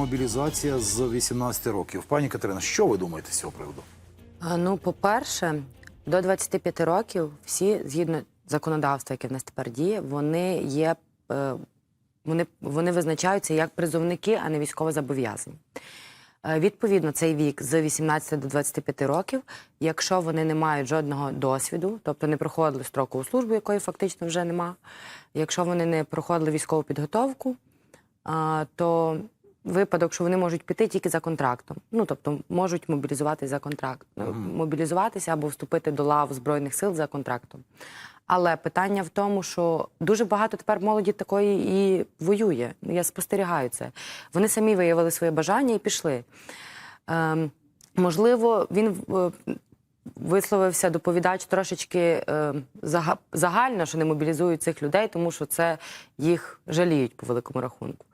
мобілізація з 18 років. Пані Катерина, що ви думаєте з цього приводу? Ну, по-перше, до 25 років всі, згідно законодавства, яке в нас тепер діє, вони є. е, Вони, вони визначаються як призовники, а не військово зобов'язані. Е, Відповідно, цей вік з 18 до 25 років, якщо вони не мають жодного досвіду, тобто не проходили строкову службу, якої фактично вже нема, якщо вони не проходили військову підготовку, то випадок, що вони можуть піти тільки за контрактом. Ну тобто можуть мобілізуватися за контракт, мобілізуватися або вступити до лав збройних сил за контрактом. Але питання в тому, що дуже багато тепер молоді такої і воює. Я спостерігаю це. Вони самі виявили своє бажання і пішли. Ем, можливо, він е, висловився доповідач трошечки е, зага- загально, що не мобілізують цих людей, тому що це їх жаліють по великому рахунку.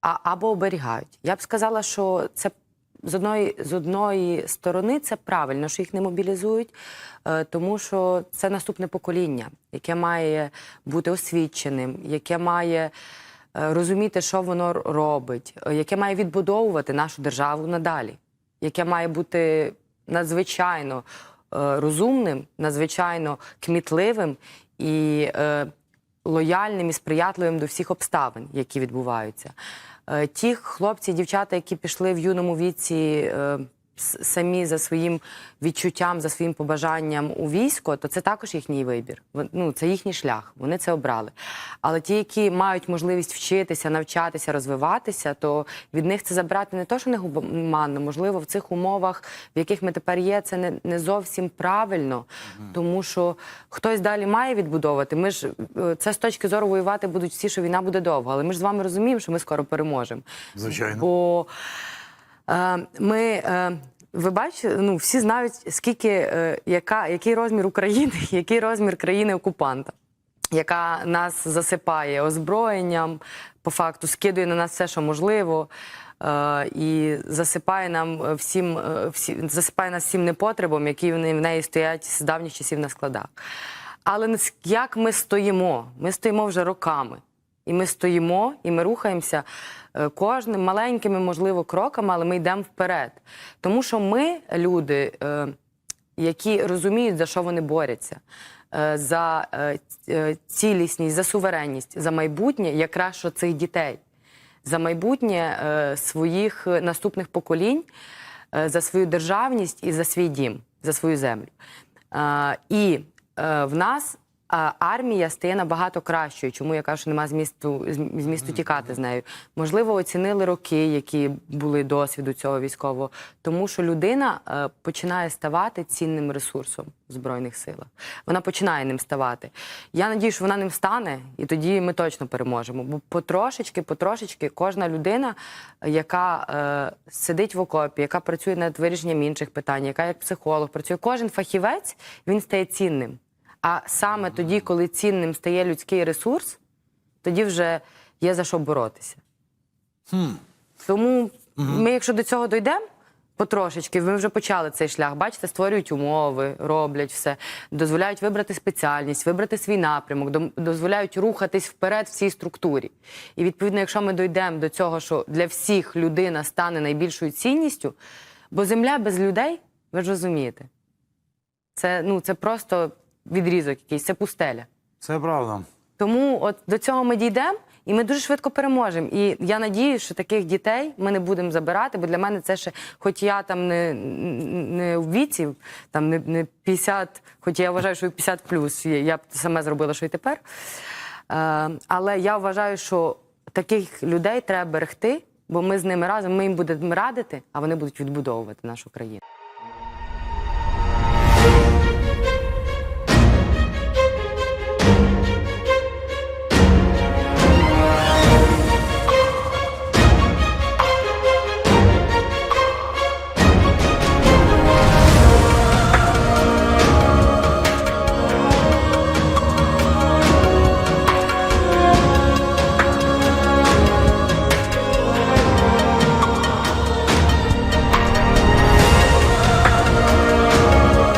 А, або оберігають. Я б сказала, що це з одної, з одної сторони це правильно, що їх не мобілізують, е, тому що це наступне покоління, яке має бути освіченим, яке має е, розуміти, що воно робить, е, яке має відбудовувати нашу державу надалі, яке має бути надзвичайно розумним, надзвичайно кмітливим і лояльним і сприятливим до всіх обставин, які відбуваються. Е, Ті хлопці, дівчата, які пішли в юному віці е, самі за своїм відчуттям, за своїм побажанням у військо, то це також їхній вибір. Ну, це їхній шлях, вони це обрали. Але ті, які мають можливість вчитися, навчатися, розвиватися, то від них це забрати не то, що не гуманно, можливо, в цих умовах, в яких ми тепер є, це не, не зовсім правильно, тому що хтось далі має відбудовувати. Ми ж е, це з точки зору воювати будуть всі, що війна буде довго. Але ми ж з вами розуміємо, що ми скоро переможемо. Звичайно. Бо ми. Е, ви бачите, ну всі знають, скільки е, яка, який розмір України, який розмір країни окупанта, яка нас засипає озброєнням, по факту скидує на нас все, що можливо, е, і засипає нам е, всім, е, всі, засипає нас всім непотребом, які в неї стоять з давніх часів на складах. Але як ми стоїмо? Ми стоїмо вже роками. І ми стоїмо, і ми рухаємося е, кожним маленькими, можливо, кроками, але ми йдемо вперед. Тому що ми, люди, е, які розуміють, за що вони борються, е, за цілісність, за суверенність, за майбутнє якраз цих дітей, за майбутнє своїх наступних поколінь, за свою державність і за свій дім, за свою землю. І в нас армія стає набагато кращою. Чому я кажу, що нема змісту, змісту тікати з нею? Можливо, оцінили роки, які були досвіду цього військового, тому що людина е, починає ставати цінним ресурсом в збройних силах. Вона починає ним ставати. Я надію, що вона ним стане, і тоді ми точно переможемо. Бо потрошечки, потрошечки, кожна людина, яка е, сидить в окопі, яка працює над вирішенням інших питань, яка як психолог працює, кожен фахівець він стає цінним. А саме тоді, коли цінним стає людський ресурс, тоді вже є за що боротися. Тому ми, якщо до цього дійдемо, потрошечки, ми вже почали цей шлях. Бачите, створюють умови, роблять все, дозволяють вибрати спеціальність, вибрати свій напрямок, дозволяють рухатись вперед в цій структурі. І відповідно, якщо ми дійдемо до цього, що для всіх людина стане найбільшою цінністю, бо земля без людей, ви ж розумієте, це, ну, це просто відрізок якийсь, це пустеля. Це правда. Тому от до цього ми дійдемо, і ми дуже швидко переможемо. І я надіюсь, що таких дітей ми не будемо забирати, бо для мене це ще, хоч я там не, не в віці, там не, не 50, хоч я вважаю, що і 50 плюс, я я б саме зробила, що і тепер. Е, але я вважаю, що таких людей треба берегти, бо ми з ними разом, ми їм будемо радити, а вони будуть відбудовувати нашу країну.